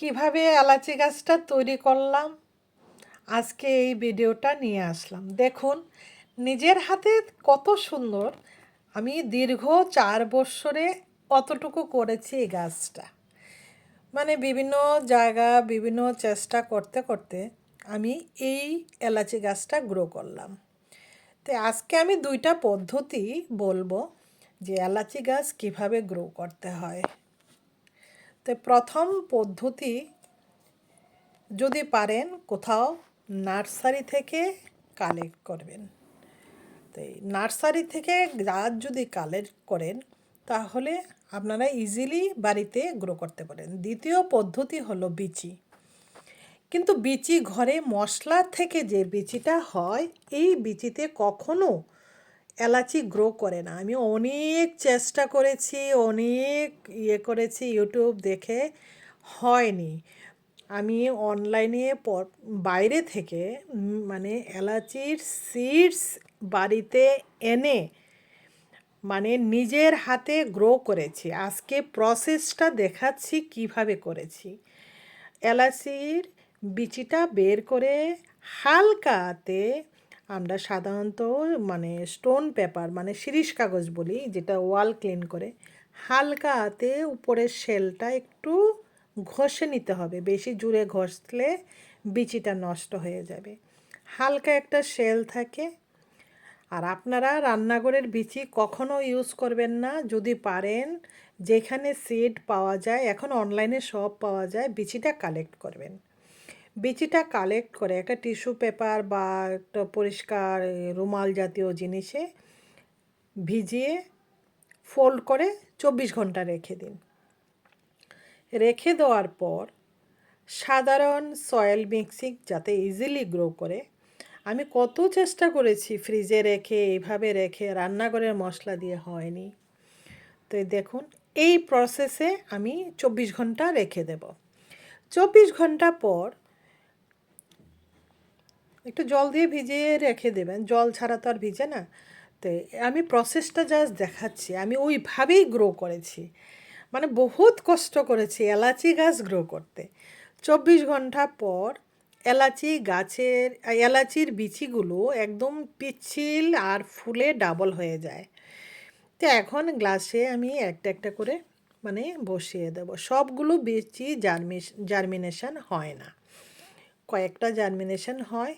কীভাবে এলাচি গাছটা তৈরি করলাম? আজকে এই ভিডিওটা নিয়ে আসলাম। দেখুন, নিজের হাতে কত সুন্দর। আমি দীর্ঘ চার বছরে অতটুকু করেছি এই গাছটা। মানে বিভিন্ন জায়গা, বিভিন্ন চেষ্টা করতে করতে আমি এই এলাচি গাছটা গ্রো করলাম। তো আজকে আমি দুইটা পদ্ধতি বলব যে এলাচি গাছ কীভাবে গ্রো করতে হয়। তো প্রথম পদ্ধতি যদি পারেন কোথাও নার্সারি থেকে কালেক্ট করবেন। তো নার্সারি থেকে গাছ যদি কালেক্ট করেন, তাহলে আপনারা ইজিলি বাড়িতে গ্রো করতে পারেন। দ্বিতীয় পদ্ধতি হলো বিচি। কিন্তু বিচি ঘরে মশলা থেকে যে বিচিটা হয়, এই বিচিতে কখনো এলাচি গ্রো করে না। আমি অনেক চেষ্টা করেছি, অনেক ইয়ে করেছি ইউটিউব দেখে, হয়নি। আমি অনলাইনে বাইরে থেকে মানে এলাচির সিডস বাড়িতে এনে মানে নিজের হাতে গ্রো করেছি। আজকে প্রসেসটা দেখাচ্ছি কীভাবে করেছি। এলাচির বিচিটা বের করে হালকাতে আমরা সাধারণত মানে স্টোন পেপার মানে শিরিষ কাগজ বলি, যেটা ওয়াল ক্লিন করে হালকা হাতে উপরের শেলটা একটু ঘষে নিতে হবে। বেশি জুড়ে ঘষলে বিচিটা নষ্ট হয়ে যাবে। হালকা একটা শেল থাকে। আর আপনারা রান্নাঘরের বিচি কখনো ইউজ করবেন না। যদি পারেন, যেখানে সিড পাওয়া যায়, এখন অনলাইনে সব পাওয়া যায়, বিচিটা কালেক্ট করবেন। বিচিটা কালেক্ট করে, একটা টিস্যু পেপার বা একটা পরিষ্কার রুমাল জাতীয় জিনিসে ভিজিয়ে ফোল্ড করে চব্বিশ ঘণ্টা রেখে দিন। রেখে দেওয়ার পর সাধারণ সয়েল মিক্সিং যাতে ইজিলি গ্রো করে, আমি কত চেষ্টা করেছি ফ্রিজে রেখে এইভাবে রেখে, রান্নাঘরের মশলা দিয়ে হয়নি। তো দেখুন, এই প্রসেসে আমি চব্বিশ ঘণ্টা রেখে দেব। চব্বিশ ঘণ্টা পর একটু জল দিয়ে ভিজিয়ে রেখে দেবেন। জল ছাড়া তো আর ভিজে না। তো আমি প্রসেসটা জাস্ট দেখাচ্ছি। আমি ওইভাবেই গ্রো করেছি। মানে বহুত কষ্ট করেছি এলাচি গাছ গ্রো করতে। চব্বিশ ঘণ্টা পর এলাচি গাছের, এলাচির বিচিগুলো একদম পিচ্ছিল আর ফুলে ডাবল হয়ে যায়। তো এখন গ্লাসে আমি একটা একটা করে মানে বসিয়ে দেব। সবগুলো বিচি জার্মিনেশন হয় না। কয়েকটা জার্মিনেশন হয়।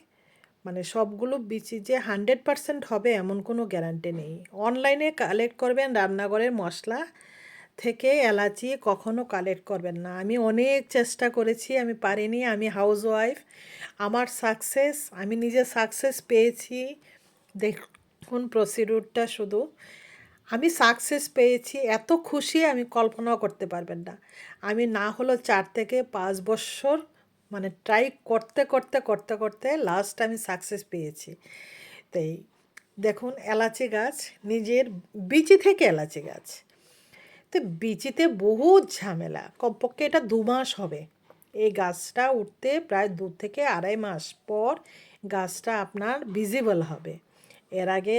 মানে সবগুলো বিচি যে হান্ড্রেড পারসেন্ট হবে এমন কোনো গ্যারান্টি নেই। অনলাইনে কালেক্ট করবেন রান্নাঘরের মশলা থেকে এলাচি কখনো কালেক্ট করবেন না। আমি অনেক চেষ্টা করেছি, আমি পারিনি, আমি হাউস ওয়াইফ আমার সাকসেস, আমি নিজে সাকসেস পেয়েছি। দেখুন প্রসিডিউরটা শুধু। আমি সাকসেস পেয়েছি, এত খুশি আমি কল্পনাও করতে পারবেন না। আমি না হলো চার থেকে পাঁচ বছর মানে ট্রাই করতে করতে করতে করতে লাস্ট আমি সাকসেস পেয়েছি। তাই দেখুন, এলাচি গাছ নিজের বিচি থেকে এলাচি গাছ। তো বিচিতে বহুত ঝামেলা, কমপক্ষে এটা দু মাস হবে। এই গাছটা উঠতে প্রায় দু থেকে আড়াই মাস পর গাছটা আপনার ভিজিবল হবে। এর আগে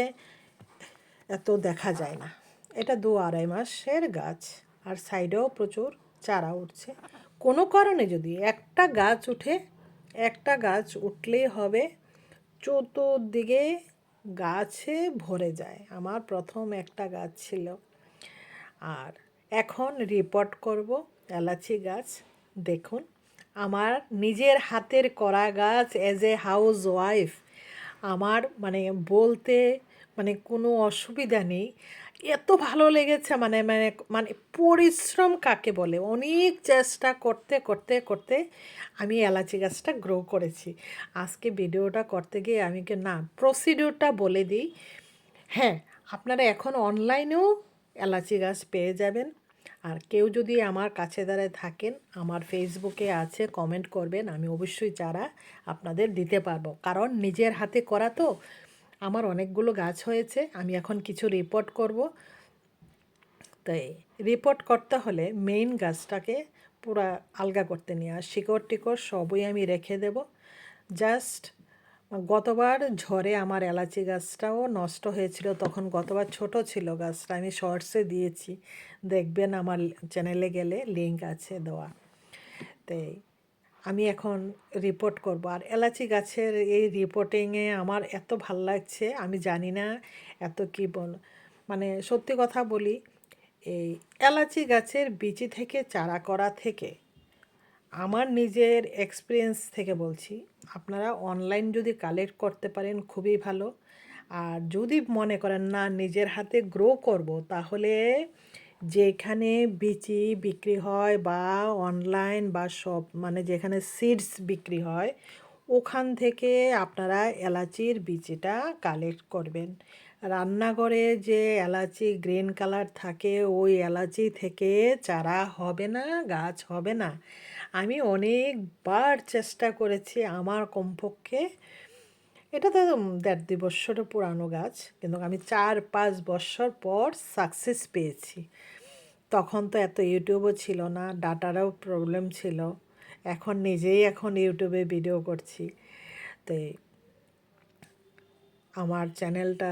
এত দেখা যায় না। এটা দু আড়াই মাসের গাছ, আর সাইডেও প্রচুর চারা উঠছে। কোনো কারণে যদি একটা গাছ উঠে, একটা গাছ উঠলেই হবে, চতুর্দিকে গাছে ভরে যায়। আমার প্রথম একটা গাছ ছিল। আর এখন রিপোর্ট করব এলাচি গাছ। দেখুন, আমার নিজের হাতের করা গাছ অ্যাজ এ হাউস ওয়াইফ আমার মানে বলতে মানে কোনো অসুবিধা নেই। এত ভালো লেগেছে মানে মানে মানে পরিশ্রম কাকে বলে? অনেক চেষ্টা করতে করতে করতে আমি এলাচি গাছটা গ্রো করেছি। আজকে ভিডিওটা করতে গিয়ে আমি কি, না প্রসিডিওরটা বলে দিই। হ্যাঁ আপনারা এখন অনলাইনেও এলাচি গাছ পেয়ে যাবেন। আর কেউ যদি আমার কাছে দাঁড়ায় থাকেন, আমার ফেসবুকে আছে কমেন্ট করবেন, আমি অবশ্যই চারা আপনাদের দিতে পারব। কারণ নিজের হাতে করা তো আমার অনেকগুলো গাছ হয়েছে, আমি এখন কিছু রিপোর্ট করব। তাই রিপোর্ট করতে হলে মেইন গাছটাকে পুরা আলগা করতে নিয়ে আর শিকড় টিকড় সবই আমি রেখে দেব। জাস্ট গতবার ঝড়ে আমার এলাচি গাছটাও নষ্ট হয়েছিল, তখন গতবার ছোট ছিল গাছটা, আমি শর্টসে দিয়েছি। দেখবেন আমার চ্যানেলে গেলে লিঙ্ক আছে দেওয়া। তাই আমি এখন রিপোর্ট করব। আর এলাচি গাছের এই রিপোর্টিংয়ে আমার এত ভালো লাগছে, আমি জানি না এত কী বল মানে সত্যি কথা বলি, এই এলাচি গাছের বিচি থেকে চারা করা থেকে, আমার নিজের এক্সপিরিয়েন্স থেকে বলছি, আপনারা অনলাইন যদি কালেক্ট করতে পারেন খুবই ভালো। আর যদি মনে করেন, না, নিজের হাতে গ্রো করব, তাহলে যেখানে বিচি বিক্রি হয় বা অনলাইন বা সব মানে যেখানে সিডস বিক্রি হয়, ওখান থেকে আপনারা এলাচির বিচিটা কালেক্ট করবেন। রান্নাঘরে যে এলাচি গ্রিন কালার থাকে, ওই এলাচি থেকে চারা হবে না, গাছ হবে না। আমি অনেকবার চেষ্টা করেছি আমার কমপক্ষে এটা তো দেড় দুই বছরের পুরানো গাছ, কিন্তু আমি চার পাঁচ বৎসর পর সাকসেস পেয়েছি। তখন তো এত ইউটিউবও ছিল না, ডাটারও প্রবলেম ছিল। এখন নিজেই এখন ইউটিউবে ভিডিও করছি। তো আমার চ্যানেলটা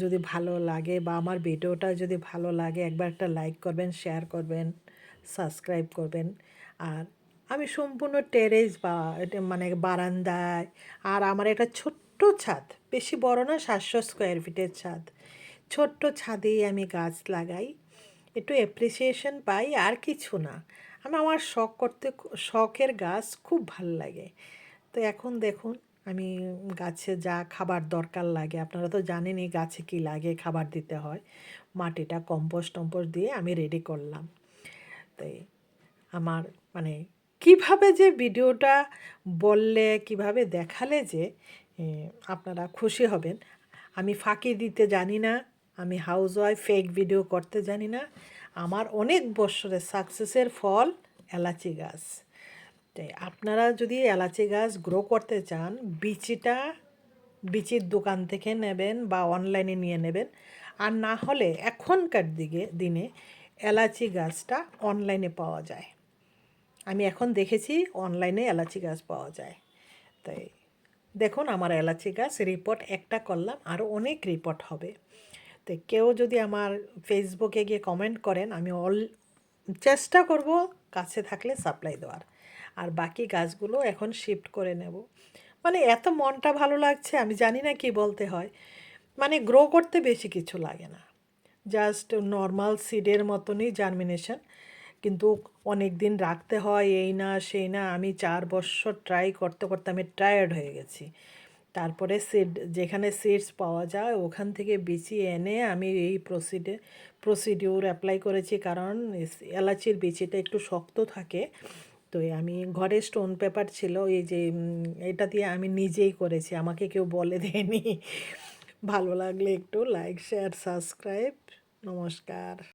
যদি ভালো লাগে বা আমার ভিডিওটা যদি ভালো লাগে, একবার একটা লাইক করবেন শেয়ার করবেন সাবস্ক্রাইব করবেন। আর আমি সম্পূর্ণ টেরেস বা মানে বারান্দায়। আর আমার একটা ছোট্ট ছাদ, বেশি বড় না, সাতশো স্কোয়ার ফিটের ছাদ। ছোট্ট ছাদেই আমি গাছ লাগাই, একটু অ্যাপ্রিসিয়েশন পাই, আর কিছু না। আমি আমার শখ করতে, শখের গাছ খুব ভালো লাগে। তো এখন দেখুন, আমি গাছে যা খাবার দরকার লাগে, আপনারা তো জানেনই গাছে কি লাগে খাবার দিতে হয়। মাটিটা কম্পোস্ট টম্পোস্ট দিয়ে আমি রেডি করলাম। তাই আমার মানে কীভাবে যে ভিডিওটা বললে, কীভাবে দেখালে যে আপনারা খুশি হবেন, আমি ফাঁকি দিতে জানি না, আমি হাউস ওয়াইফ ফেক ভিডিও করতে জানি না, আমার অনেক বছরের সাকসেসের ফল এলাচি গাছ। তাই আপনারা যদি এলাচি গাছ গ্রো করতে চান, বিচিটা বিচির দোকান থেকে নেবেন বা অনলাইনে নিয়ে নেবেন, আর না হলে এখনকার দিকে দিনে এলাচি গাছটা অনলাইনে পাওয়া যায়। আমি এখন দেখেছি অনলাইনে এলাচি গাছ পাওয়া যায়। তাই দেখুন আমার এলাচি গাছ রিপোর্ট একটা করলাম, আরও অনেক রিপোর্ট হবে। তো কেউ যদি আমার ফেসবুকে গিয়ে কমেন্ট করেন, আমি অল, চেষ্টা করব কাছে থাকলে সাপ্লাই দেওয়ার। আর বাকি গাছগুলো এখন শিফট করে নেব। মানে এত মনটা ভালো লাগছে, আমি জানি না কি বলতে হয়। মানে গ্রো করতে বেশি কিছু লাগে না। জাস্ট নর্মাল সিডের মতনই জার্মিনেশন কিন্তু অনেক দিন রাখতে হয়, এই না, সেই না। আমি চার বছর ট্রাই করতে করতে আমি টায়ার্ড হয়ে গেছি। তারপরে সিড যেখানে সিডস পাওয়া যায়, ওখান থেকে বিচি এনে আমি এই প্রসিডে প্রসিডিউর অ্যাপ্লাই করেছি। কারণ এলাচির বিচিটা একটু শক্ত থাকে। তো আমি ঘরে স্টোন পেপার ছিল, এই যে এটা দিয়ে আমি নিজেই করেছি। আমাকে কেউ বলে দেয়নি। ভালো লাগলে একটু লাইক শেয়ার সাবস্ক্রাইব নমস্কার।